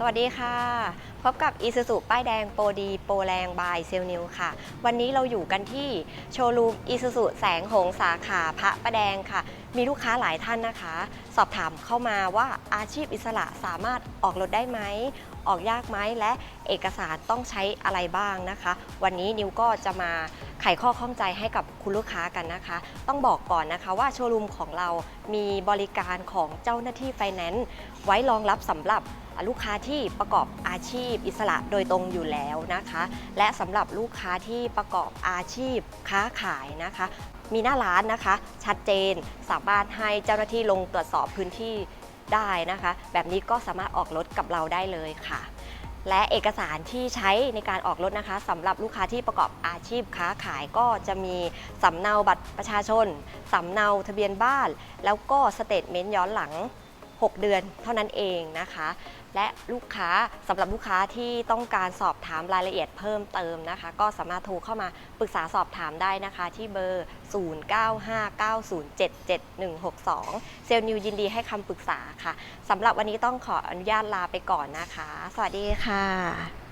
สวัสดีค่ะ พบกับ i s u z u ป้ายแดงโปรดีโปรแรงบายเซลนิวค่ะ วันนี้เราอยู่กันที่โชว์รูม i s u z u แสงหงส์สาขาพระประแดงค่ะ มีลูกค้าหลายท่านนะคะ สอบถามเข้ามาว่าอาชีพอิสระสามารถออกรถได้ไหม ออกยากไหมและเอกสารต้องใช้อะไรบ้างนะคะ วันนี้นิวก็จะมาไขข้อข้องใจให้กับคุณลูกค้ากันนะคะ ต้องบอกก่อนนะคะว่าโชว์รูมของเรามีบริการของเจ้าหน้าที่ไฟแนนซ์ไว้รองรับสำหรับ ลูกค้าที่ประกอบอาชีพอิสระโดยตรงอยู่แล้วนะคะ และสำหรับลูกค้าที่ประกอบอาชีพค้าขายนะคะ มีหน้าร้านนะคะ ชัดเจนสามารถให้เจ้าหน้าที่ลงตรวจสอบพื้นที่ได้นะคะ แบบนี้ก็สามารถออกรถกับเราได้เลยค่ะและเอกสารที่ใช้ในการออกรถนะคะสำหรับลูกค้าที่ประกอบอาชีพค้าขายก็จะมีสำเนาบัตรประชาชนสำเนาทะเบียนบ้าน แล้วก็สเตทเมนต์ย้อนหลัง 6 เดือนเท่านั้นเองนะคะ และลูกค้าสำหรับลูกค้าที่ต้องการสอบถามรายละเอียดเพิ่มเติมนะคะ ก็สามารถโทรเข้ามาปรึกษาสอบถามได้นะคะ ที่เบอร์ 0959077162 เซลล์นิวยินดีให้คำปรึกษาค่ะสำหรับวันนี้ต้องขออนุญาตลาไปก่อนนะคะ สวัสดีค่ะ